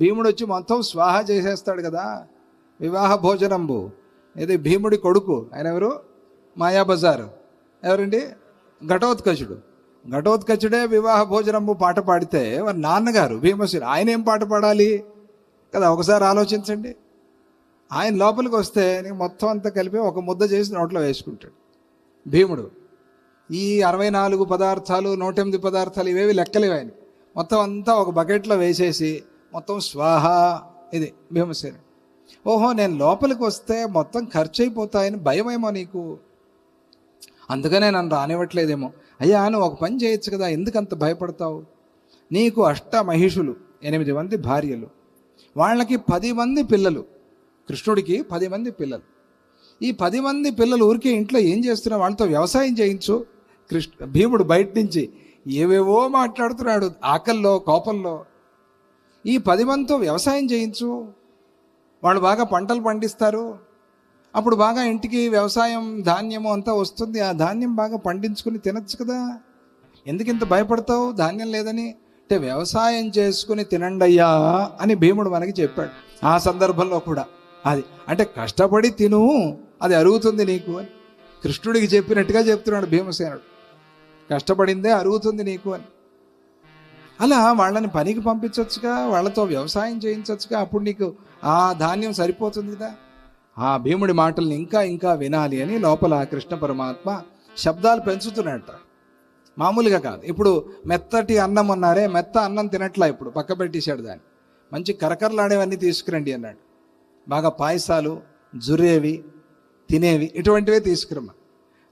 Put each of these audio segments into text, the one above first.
భీముడు వచ్చి మొత్తం స్వాహ చేసేస్తాడు కదా. వివాహ భోజనంబు. ఇది భీముడి కొడుకు. ఆయన ఎవరు మాయాబజారు. ఎవరండి? ఘటోత్కచుడు. ఘటోత్కచుడే వివాహ భోజనంబు పాట పాడితే వారి నాన్నగారు భీమసేన ఆయన ఏం పాట పాడాలి? కదా ఒకసారి ఆలోచించండి. ఆయన లోపలికి వస్తే నీకు మొత్తం అంతా కలిపి ఒక ముద్ద చేసి నోట్లో వేసుకుంటాడు. భీముడు. ఈ అరవై నాలుగు పదార్థాలు నూట ఎనిమిది పదార్థాలు ఇవేవి లెక్కలేవు ఆయన మొత్తం అంతా ఒక బకెట్లో వేసేసి మొత్తం స్వాహ ఇది భీమసేన ఓహో నేను లోపలికి వస్తే మొత్తం ఖర్చు అయిపోతాయని భయమేమో నీకు? అందుకనే నన్ను రానివ్వట్లేదేమో. అయ్యా నువ్వు ఒక పని చేయొచ్చు కదా ఎందుకంత భయపడతావు? నీకు అష్ట మహిషులు ఎనిమిది మంది భార్యలు. వాళ్ళకి పది మంది పిల్లలు. కృష్ణుడికి పది మంది పిల్లలు. ఈ పది మంది పిల్లలు ఊరికే ఇంట్లో ఏం చేస్తున్నా వాళ్ళతో వ్యవసాయం చేయించు. కృష్ణ భీముడు బయట నుంచి ఏవేవో మాట్లాడుతున్నాడు ఆకల్లో కోపంలో. ఈ పది మందితో వ్యవసాయం చేయించు. వాళ్ళు బాగా పంటలు పండిస్తారు. అప్పుడు బాగా ఇంటికి వ్యవసాయం ధాన్యము అంతా వస్తుంది. ఆ ధాన్యం బాగా పండించుకుని తినచ్చు కదా. ఎందుకు ఇంత భయపడతావు? ధాన్యం లేదని. అంటే వ్యవసాయం చేసుకుని తినండయ్యా అని భీముడు మనకి చెప్పాడు. ఆ సందర్భంలో కూడా అది. అంటే కష్టపడి తిను. అది అరుగుతుంది నీకు అని. కృష్ణుడికి చెప్పినట్టుగా చెప్తున్నాడు భీమసేనుడు. కష్టపడిందే అరుగుతుంది నీకు అని. అలా వాళ్ళని పనికి పంపించవచ్చుగా వాళ్ళతో వ్యవసాయం చేయించవచ్చుగా అప్పుడు నీకు ఆ ధాన్యం సరిపోతుంది కదా. ఆ భీముడి మాటల్ని ఇంకా ఇంకా వినాలి అని లోపల కృష్ణ పరమాత్మ శబ్దాలు పెంచుతున్నట్ట మామూలుగా కాదు. ఇప్పుడు మెత్తటి అన్నం అన్నారే మెత్త అన్నం తినట్లా ఇప్పుడు పక్క పెట్టేశాడు దాన్ని. మంచి కరకరలాడేవన్నీ తీసుకురండి అన్నాడు. బాగా పాయసాలు జుర్రేవి తినేవి ఇటువంటివే తీసుకురమ్మా.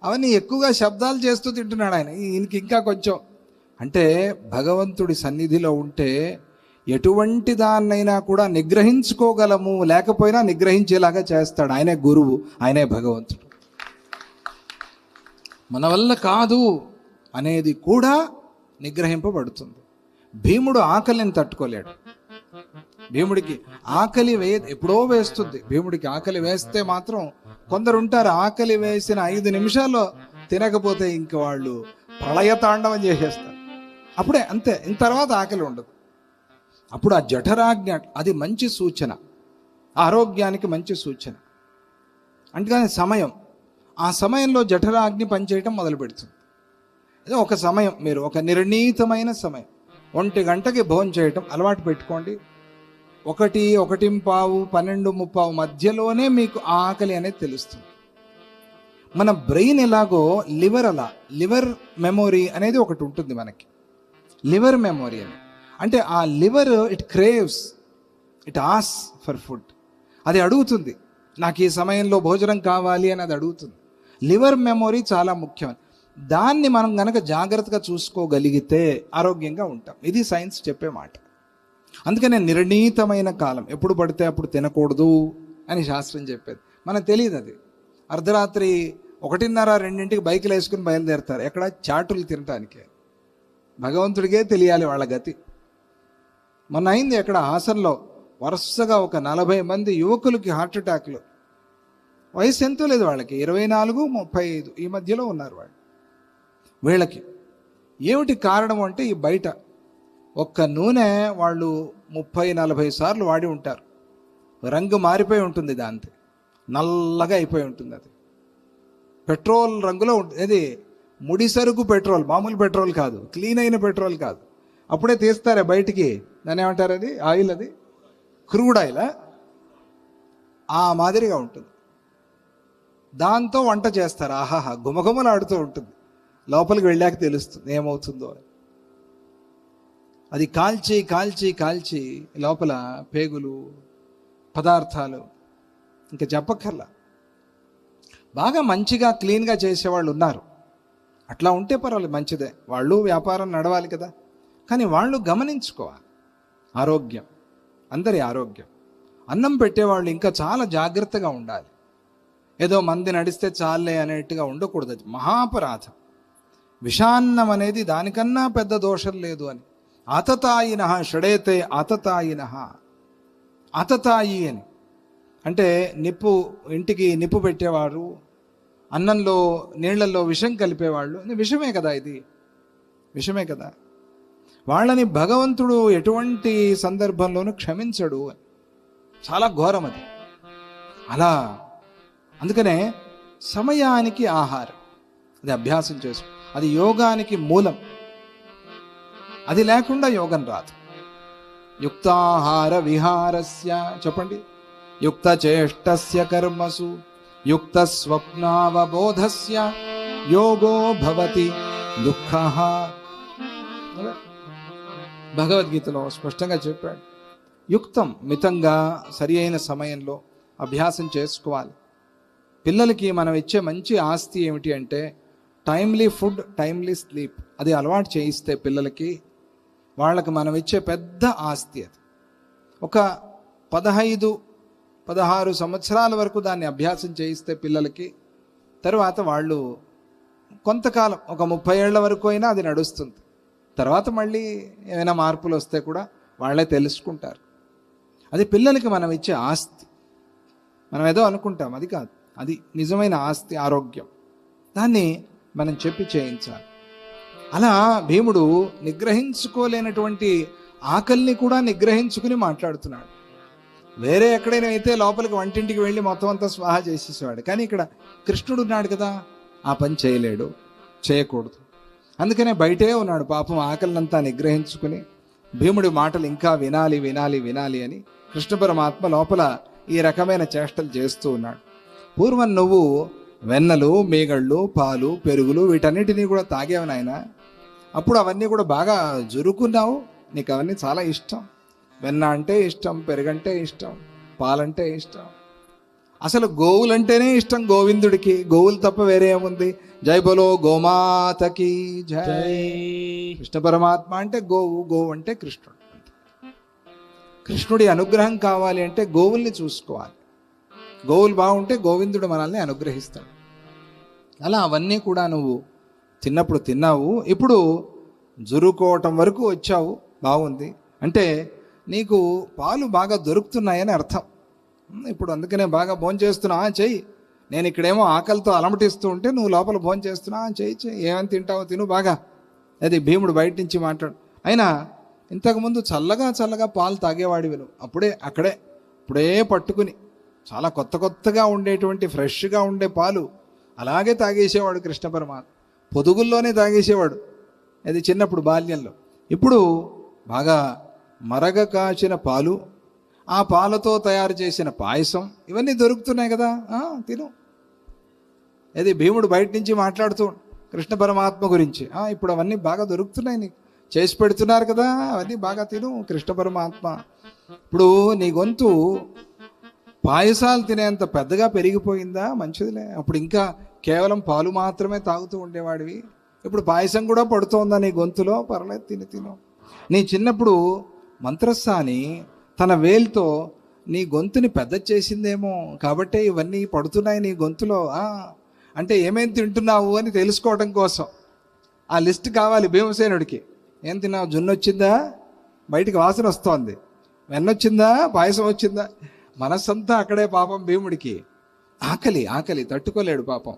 అవన్నీ ఎక్కువగా శబ్దాలు చేస్తూ తింటున్నాడు ఆయన. ఈయనకి ఇంకా కొంచెం అంటే భగవంతుడి సన్నిధిలో ఉంటే ఎటువంటి దాన్నైనా కూడా నిగ్రహించుకోగలము లేకపోయినా నిగ్రహించేలాగా చేస్తాడు. ఆయనే గురువు ఆయనే భగవంతుడు. మన వల్ల కాదు అనేది కూడా నిగ్రహింపబడుతుంది. భీముడు ఆకలిని తట్టుకోలేడు. భీముడికి ఆకలి వే ఎప్పుడో వేస్తుంది. భీముడికి ఆకలి వేస్తే మాత్రం కొందరు ఉంటారు ఆకలి వేసిన ఐదు నిమిషాల్లో తినకపోతే ఇంక వాళ్ళు ప్రళయ తాండవం చేసేస్తారు. అప్పుడే అంతే ఇంత తర్వాత ఆకలి ఉండదు. అప్పుడు ఆ జఠరాజ్ఞ అది మంచి సూచన. ఆరోగ్యానికి మంచి సూచన. అందుకని సమయం. ఆ సమయంలో జఠరాగ్ని పనిచేయటం మొదలు పెడుతుంది ఇది ఒక సమయం మీరు ఒక నిర్ణీతమైన సమయం. ఒంటి గంటకి భోజనం చేయటం అలవాటు పెట్టుకోండి. ఒకటి ఒకటి పావు పన్నెండు ముప్పావు మధ్యలోనే మీకు ఆకలి అనేది తెలుస్తుంది. మన బ్రెయిన్ ఎలాగో లివర్ అలా లివర్ మెమొరీ అనేది ఒకటి ఉంటుంది మనకి. లివర్ మెమోరీ అని అంటే ఆ liver it craves it as for food అది అడుగుతుంది. నాకు ఈ సమయంలో భోజనం కావాలి అని అది అడుగుతుంది. లివర్ మెమొరీ చాలా ముఖ్యం. దాన్ని మనం గనక జాగ్రత్తగా చూసుకోగలిగితే ఆరోగ్యంగా ఉంటాం. ఇది సైన్స్ చెప్పే మాట. అందుకనే నిర్ణీతమైన కాలం. ఎప్పుడు పడితే అప్పుడు తినకూడదు అని శాస్త్రం చెప్పేది. మనకు తెలియదు అది. అర్ధరాత్రి ఒకటిన్నర రెండింటికి బైకులు వేసుకుని బయలుదేరుతారు. ఎక్కడ చాటులు తినటానికే. భగవంతుడికే తెలియాలి వాళ్ళ గతి. మొన్న అయింది ఎక్కడ? హాసన్లో వరుసగా ఒక నలభై మంది యువకులకి హార్ట్ అటాక్లు. వయసు ఎంతో లేదు వాళ్ళకి. ఇరవై నాలుగు ముప్పై ఐదు. ఈ మధ్యలో ఉన్నారు వాళ్ళు. వీళ్ళకి. ఏమిటి కారణం అంటే ఈ బయట? ఒక్క నూనె వాళ్ళు ముప్పై నలభై సార్లు వాడి ఉంటారు. రంగు మారిపోయి ఉంటుంది దాంతో. నల్లగా అయిపోయి ఉంటుంది అది. పెట్రోల్ రంగులో ఉంటుంది అది ముడి సరుకు పెట్రోల్ మామూలు పెట్రోల్ కాదు క్లీన్ అయిన పెట్రోల్ కాదు. అప్పుడే తీస్తారే బయటికి దాని ఏమంటారు అది? ఆయిల్ అది? Crude oil? ఆ మాదిరిగా ఉంటుంది. దాంతో వంట చేస్తారు. ఆహాహా గుమగుమలాడుతూ ఉంటుంది. లోపలికి వెళ్ళాక తెలుస్తుంది ఏమవుతుందో అని. అది కాల్చి కాల్చి కాల్చి లోపల పేగులు పదార్థాలు ఇంకా చెప్పక్కర్లా. బాగా మంచిగా క్లీన్గా చేసేవాళ్ళు ఉన్నారు. అట్లా ఉంటే పర్వాలేదు మంచిదే. వాళ్ళు వ్యాపారం నడవాలి కదా. కానీ వాళ్ళు గమనించుకోవాలి. ఆరోగ్యం. అందరి ఆరోగ్యం. అన్నం పెట్టేవాళ్ళు ఇంకా చాలా జాగ్రత్తగా ఉండాలి. ఏదో మంది నడిస్తే చాలే అనేట్టుగా ఉండకూడదు అది. మహాపరాధం. విషాన్నం అనేది దానికన్నా పెద్ద దోషం లేదు అని. అతతాయిన షడేతే అతతాయిన. అతతాయి అని. అంటే నిప్పు ఇంటికి నిప్పు పెట్టేవారు అన్నంలో నీళ్ళలో విషం కలిపేవాళ్ళు. విషమే కదా ఇది? విషమే కదా? వాళ్ళని భగవంతుడు ఎటువంటి సందర్భంలోనూ క్షమించడు చాలా ఘోరం అది. అలా. అందుకనే సమయానికి ఆహారం. అది అభ్యాసం చేసు. అది యోగానికి మూలం. అది లేకుండా యోగం రాదు. యుక్తాహార విహారస్య చెప్పండి. యుక్త చేష్టస్య కర్మసు. యుక్త స్వప్నావబోధస్య యోగో భవతి దుఃఖ భగవద్గీతలో స్పష్టంగా చెప్పాడు. యుక్తం మితంగా సరి అయిన సమయంలో అభ్యాసం చేసుకోవాలి. పిల్లలకి మనం ఇచ్చే మంచి ఆస్తి ఏమిటి అంటే టైమ్లీ ఫుడ్ టైమ్లీ స్లీప్. అది అలవాటు చేయిస్తే పిల్లలకి వాళ్ళకి మనం ఇచ్చే పెద్ద ఆస్తి అది. ఒక పదహైదు పదహారు సంవత్సరాల వరకు దాన్ని అభ్యాసం చేయిస్తే పిల్లలకి తర్వాత వాళ్ళు కొంతకాలం ఒక ముప్పై ఏళ్ళ వరకు అయినా అది నడుస్తుంది. తర్వాత మళ్ళీ ఏమైనా మార్పులు వస్తే కూడా వాళ్ళే తెలుసుకుంటారు. అది పిల్లలకి మనం ఇచ్చే ఆస్తి. మనం ఏదో అనుకుంటాం అది కాదు. అది నిజమైన ఆస్తి ఆరోగ్యం. దాన్ని మనం చెప్పి చేయించాలి. అలా భీముడు నిగ్రహించుకోలేనటువంటి ఆకలిని కూడా నిగ్రహించుకుని మాట్లాడుతున్నాడు. వేరే ఎక్కడైనా అయితే లోపలికి వంటింటికి వెళ్ళి మొత్తం అంతా స్వాహ చేసేసేవాడు. కానీ ఇక్కడ కృష్ణుడు ఉన్నాడు కదా ఆ పని చేయలేడు చేయకూడదు. అందుకనే బయటే ఉన్నాడు పాపం ఆకలినంతా నిగ్రహించుకుని. భీముడి మాటలు ఇంకా వినాలి వినాలి వినాలి అని కృష్ణ పరమాత్మ లోపల ఈ రకమైన చేష్టలు చేస్తూ ఉన్నాడు. పూర్వం నువ్వు వెన్నలు మేగళ్ళు పాలు పెరుగులు వీటన్నిటినీ కూడా తాగేవి నాయన. అప్పుడు అవన్నీ కూడా బాగా జురుకున్నావు. నీకు అవన్నీ చాలా ఇష్టం. వెన్న అంటే ఇష్టం పెరుగంటే ఇష్టం పాలంటే ఇష్టం. అసలు గోవులంటేనే ఇష్టం గోవిందుడికి. గోవులు తప్ప వేరే ఏముంది? జై బలో గోమాతకి జై. కృష్ణ పరమాత్మ అంటే గోవు గోవు అంటే కృష్ణుడు. కృష్ణుడి అనుగ్రహం కావాలి అంటే గోవుల్ని చూసుకోవాలి. గోవులు బాగుంటే గోవిందుడు మనల్ని అనుగ్రహిస్తాడు. అలా అవన్నీ కూడా నువ్వు తిన్నప్పుడు తిన్నావు. ఇప్పుడు జురుకోవటం వరకు వచ్చావు. బాగుంది. అంటే నీకు పాలు బాగా దొరుకుతున్నాయని అర్థం. ఇప్పుడు అందుకనే బాగా భోంచేస్తున్నా చెయ్యి. నేను ఇక్కడేమో ఆకలితో అలమటిస్తూ ఉంటే నువ్వు లోపల భోంచేస్తున్నా చెయ్యి చెయ్యి. ఏమని తింటావో తిను బాగా. అది భీముడు బయట నుంచి మాట్లాడు. అయినా ఇంతకుముందు చల్లగా చల్లగా పాలు తాగేవాడివి నువ్వు అప్పుడే అక్కడే ఇప్పుడే పట్టుకుని చాలా కొత్త కొత్తగా ఉండేటువంటి ఫ్రెష్గా ఉండే పాలు అలాగే తాగేసేవాడు కృష్ణ పరమాత్మ. పొదుగుల్లోనే తాగేసేవాడు. అది చిన్నప్పుడు బాల్యంలో. ఇప్పుడు బాగా మరగ కాచిన పాలు ఆ పాలతో తయారు చేసిన పాయసం ఇవన్నీ దొరుకుతున్నాయి కదా? తిను. అది భీముడు బయట నుంచి మాట్లాడుతూ కృష్ణ పరమాత్మ గురించి. ఇప్పుడు అవన్నీ బాగా దొరుకుతున్నాయి నీకు. చేసి పెడుతున్నారు కదా అవన్నీ బాగా తిను కృష్ణ పరమాత్మ. ఇప్పుడు నీ గొంతు పాయసాలు తినేంత పెద్దగా పెరిగిపోయిందా? మంచిదిలే. అప్పుడు ఇంకా కేవలం పాలు మాత్రమే తాగుతూ ఉండేవాడివి. ఇప్పుడు పాయసం కూడా పడుతోందా నీ గొంతులో? పర్లేదు తిని తిను. నీ చిన్నప్పుడు మంత్రస్థాని తన వేలుతో నీ గొంతుని పెద్ద చేసిందేమో కాబట్టే ఇవన్నీ పడుతున్నాయి నీ గొంతులో. అంటే ఏమేం తింటున్నావు అని తెలుసుకోవడం కోసం. ఆ లిస్ట్ కావాలి భీమసేనుడికి. ఏం తిన్నావు? జున్ను వచ్చిందా బయటికి వాసన వస్తోంది. వెన్నొచ్చిందా? పాయసం వచ్చిందా? మనస్సంతా అక్కడే పాపం భీముడికి. ఆకలి ఆకలి తట్టుకోలేడు పాపం.